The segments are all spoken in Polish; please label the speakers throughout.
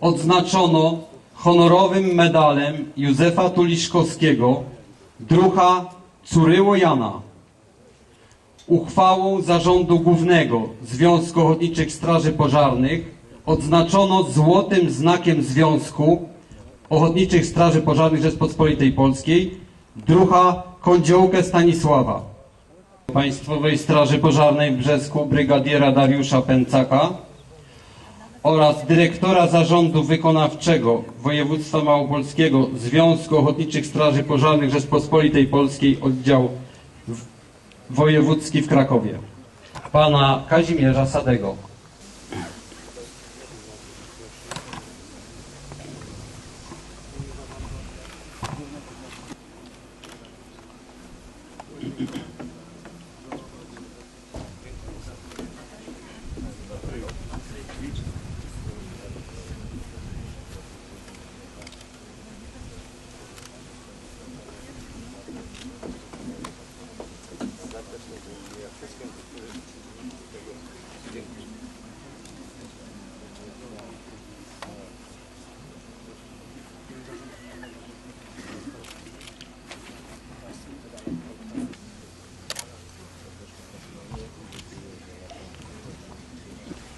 Speaker 1: odznaczono honorowym medalem Józefa Tuliszkowskiego, druha Curyło Jana. Uchwałą Zarządu Głównego Związku Ochotniczych Straży Pożarnych odznaczono złotym znakiem Związku Ochotniczych Straży Pożarnych Rzeczpospolitej Polskiej druha Kądziołkę Stanisława. Państwowej Straży Pożarnej w Brzesku brygadiera Dariusza Pęcaka oraz dyrektora Zarządu Wykonawczego Województwa Małopolskiego Związku Ochotniczych Straży Pożarnych Rzeczpospolitej Polskiej oddział wojewódzki w Krakowie pana Kazimierza Sadego.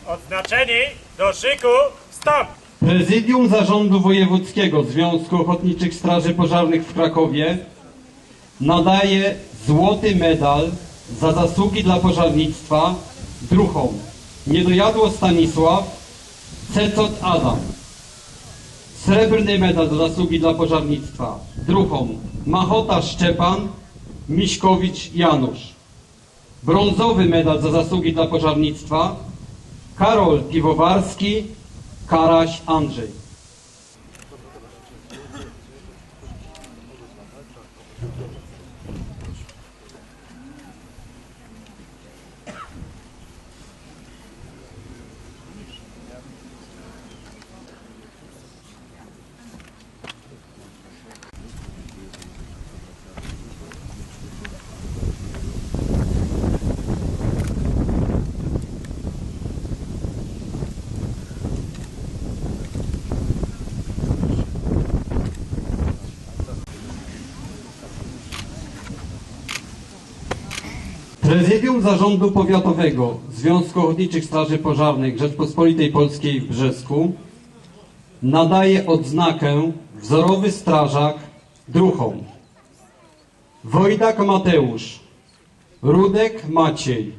Speaker 2: Odznaczeni do szyku stop!
Speaker 1: Prezydium Zarządu Wojewódzkiego Związku Ochotniczych Straży Pożarnych w Krakowie nadaje złoty medal za zasługi dla pożarnictwa druhom Niedojadło Stanisław, Cecot Adam. Srebrny medal za zasługi dla pożarnictwa druhom Machota Szczepan, Miśkowicz Janusz. Brązowy medal za zasługi dla pożarnictwa Karol Piwowarski, Karaś Andrzej. Prezydium Zarządu Powiatowego Związku Ochotniczych Straży Pożarnych Rzeczpospolitej Polskiej w Brzesku nadaje odznakę Wzorowy Strażak druhom Wojdak Mateusz, Rudek Maciej,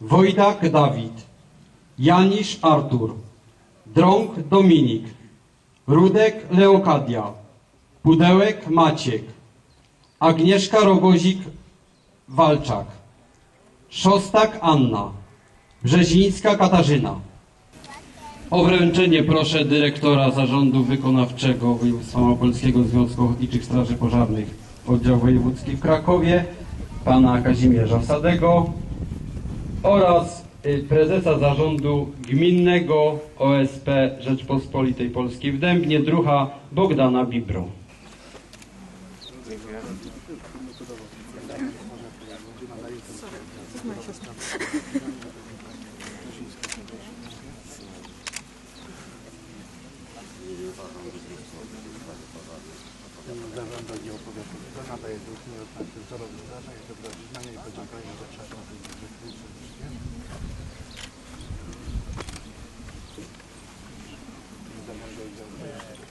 Speaker 1: Wojdak Dawid, Janisz Artur, Drąg Dominik, Rudek Leokadia, Pudełek Maciek, Agnieszka Rogozik Walczak, Szostak Anna, Brzezińska Katarzyna. O wręczenie proszę dyrektora Zarządu Wykonawczego Województwa Małopolskiego Związku Ochotniczych Straży Pożarnych Oddział Wojewódzki w Krakowie, pana Kazimierza Sadego oraz y, prezesa Zarządu Gminnego OSP Rzeczpospolitej Polskiej w Dębnie, druha Bogdana Bibro.
Speaker 3: Zarządu nie opowiadał. To nadaje drugi odznaczny wzorowy zdarzeń, to wyznania i podziękowania za czasem.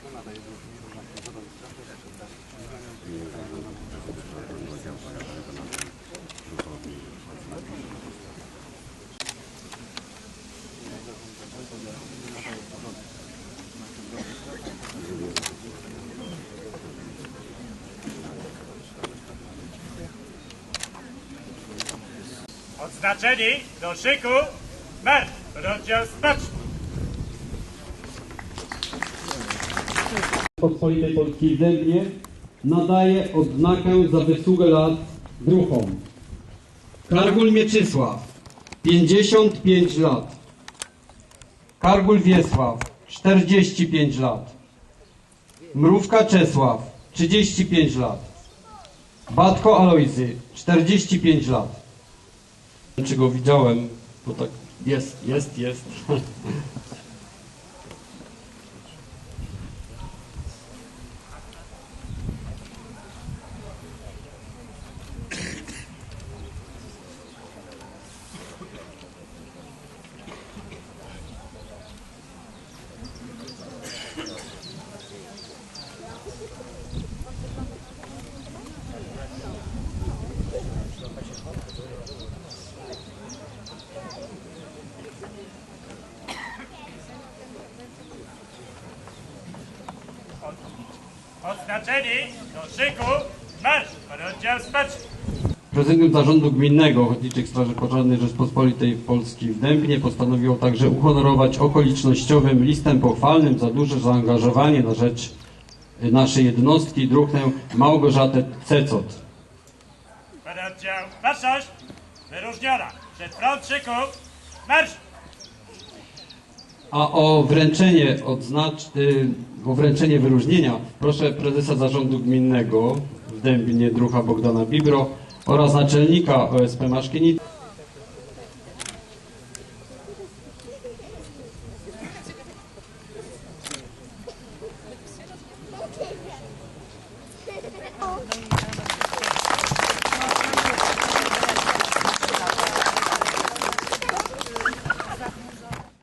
Speaker 3: To nadaje drugi odznaczny wzorowy zdarzeń,
Speaker 2: Odznaczeni do szyku marsz! Rozdział spocznij!
Speaker 1: Rzeczpospolitej Polskiej w Dębnie nadaje odznakę za wysługę lat druhom. Kargul Mieczysław, 55 lat. Kargul Wiesław, 45 lat. Mrówka Czesław, 35 lat. Batko Alojzy, 45 lat. Czy go widziałem, bo tak jest, jest, jest.
Speaker 2: Oznaczeni do szyku, marsz, pododdział spoczynku.
Speaker 1: Prezydium Zarządu Gminnego Ochotniczych Straży Pożarnej Rzeczpospolitej Polskiej w Dębnie postanowiło także uhonorować okolicznościowym listem pochwalnym za duże zaangażowanie na rzecz naszej jednostki druhę Małgorzatę Cecot.
Speaker 2: Pododdział Waszość, wyróżniona przed front szyku, marsz.
Speaker 1: A o wręczenie odznacz... y, o wręczenie wyróżnienia proszę prezesa Zarządu Gminnego w Dębnie druha Bogdana Bibro oraz naczelnika OSP Maszkienic